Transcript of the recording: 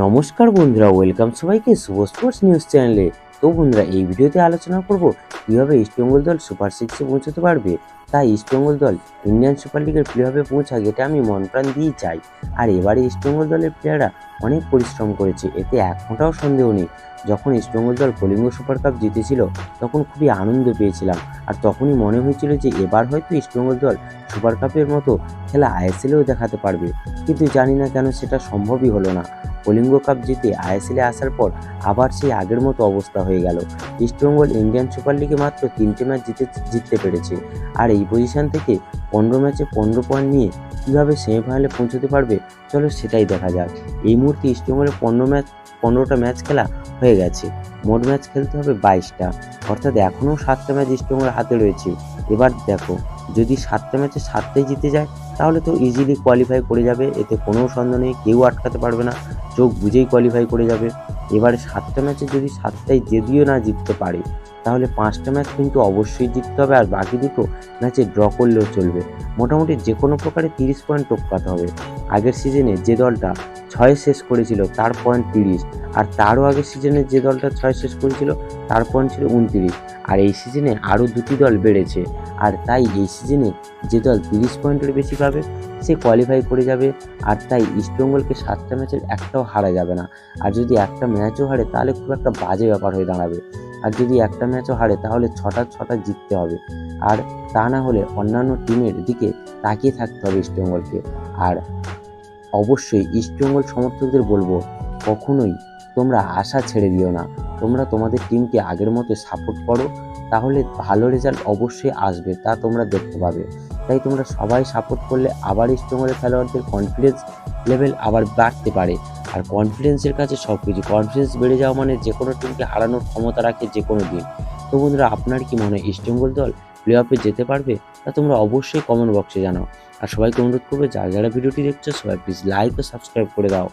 নমস্কার বন্ধুরা ওয়েলকাম সবাইকে শুভ স্পোর্টস নিউজ চ্যানেলে তো বন্ধুরা, এই ভিডিওতে আলোচনা করব কীভাবে ইস্টবেঙ্গল দল সুপার সিক্সে পৌঁছতে পারবে। তাই ইস্টবেঙ্গল দল ইন্ডিয়ান সুপার লিগের প্লেয়ারবে পৌঁছাক এটা আমি মন প্রাণ দিয়ে চাই। আর এবারে ইস্টবেঙ্গল দলের প্লেয়াররা অনেক পরিশ্রম করেছে, এতে এক ফোঁটাও সন্দেহ নেই। যখন ইস্টবেঙ্গল দল কলিঙ্গ সুপার কাপ জিতেছিল, তখন খুবই আনন্দ পেয়েছিলাম। আর তখনই মনে হয়েছিল যে এবার হয়তো ইস্টবেঙ্গল দল সুপার কাপের মতো খেলা আইএসএলেও দেখাতে পারবে। কিন্তু জানি না কেন সেটা সম্ভবই হলো না। কলিঙ্গ কাপ জিতে আইএসএলে আসার পর আবার সেই আগের মতো অবস্থা হয়ে গেল। ইস্টবেঙ্গল ইন্ডিয়ান সুপার লিগে মাত্র তিনটে ম্যাচ জিতে জিততে পেরেছে। আর এই পজিশন থেকে পনেরো ম্যাচে পনেরো পয়েন্ট নিয়ে কীভাবে সেমিফাইনালে পৌঁছতে পারবে, চলো সেটাই দেখা যাক। এই মুহূর্তে ইস্টবেঙ্গলের পনেরো ম্যাচ পনেরোটা ম্যাচ খেলা হয়ে গেছে। মোট ম্যাচ খেলতে হবে বাইশটা। অর্থাৎ এখনও সাতটা ম্যাচ ইস্টবেঙ্গলের হাতে রয়েছে। এবার দেখো। যদি সাতটা ম্যাচে সাতটাই জিতে যায়, তাহলে তো ইজিলি কোয়ালিফাই করে যাবে, এতে কোনো সন্দেহ নেই, কেউ আটকাতে পারবে না, চোখ বুঝেই কোয়ালিফাই করে যাবে। এবারে সাতটা ম্যাচে যদি সাতটাই যদিও না জিততে পারে, তাহলে পাঁচটা ম্যাচ কিন্তু অবশ্যই জিততে হবে, আর বাকি দুটো ম্যাচে ড্র করলেও চলবে। মোটামুটি যে কোনো প্রকারে তিরিশ পয়েন্ট টপকাতে হবে। আগের সিজনে যে দলটা ছয় শেষ করেছিল, তার পয়েন্ট তিরিশ। আর তারও আগের সিজনে যে দলটা ছয় শেষ করেছিল, তার পয়েন্ট ছিল উনতিরিশ। আর এই সিজনে আরও দুটি দল বেড়েছে। আর তাই এই সিজনে যে দল তিরিশ পয়েন্টের বেশি পাবে, সে কোয়ালিফাই করে যাবে। আর তাই ইস্টবেঙ্গলকে সাতটা ম্যাচের একটাও হারা যাবে না। আর যদি একটা ম্যাচও হারে, তাহলে খুব একটা বাজে ব্যাপার হয়ে দাঁড়াবে। আর যদি একটা ম্যাচও হারে, তাহলে ছটা ছটা জিততে হবে। আর তা না হলে অন্যান্য টিমের দিকে তাকিয়ে থাকতে হবে ইস্টবেঙ্গলকে আর অবশ্যই ইস্টবেঙ্গল সমর্থকদের বলব, কখনোই তোমরা আশা ছেড়ে দিও না। তোমরা তোমাদের টিমকে আগের মতো সাপোর্ট করো, তাহলে ভালো রেজাল্ট অবশ্যই আসবে, তা তোমরা দেখতে পাবে। তাই তোমরা সবাই সাপোর্ট করলে আবার ইস্টবেঙ্গলের খেলোয়াড়দের কনফিডেন্স লেভেল আবার বাড়তে পারে। আর কনফিডেন্সের কাছে সব কিছু কনফিডেন্স বেড়ে যাওয়া মানে যে কোনো টিমকে হারানোর ক্ষমতা রাখে যে কোনো দিন। তো বন্ধুরা, আপনার কি মনে হয় ইস্টবেঙ্গল দল প্লে অফে যেতে পারবে? তা তোমরা অবশ্যই কমেন্ট বক্সে জানাও। আর সবাইকে অনুরোধ করবে, যারা যারা ভিডিওটি দেখছ, সবাই প্লিজ লাইক ও সাবস্ক্রাইব করে দাও।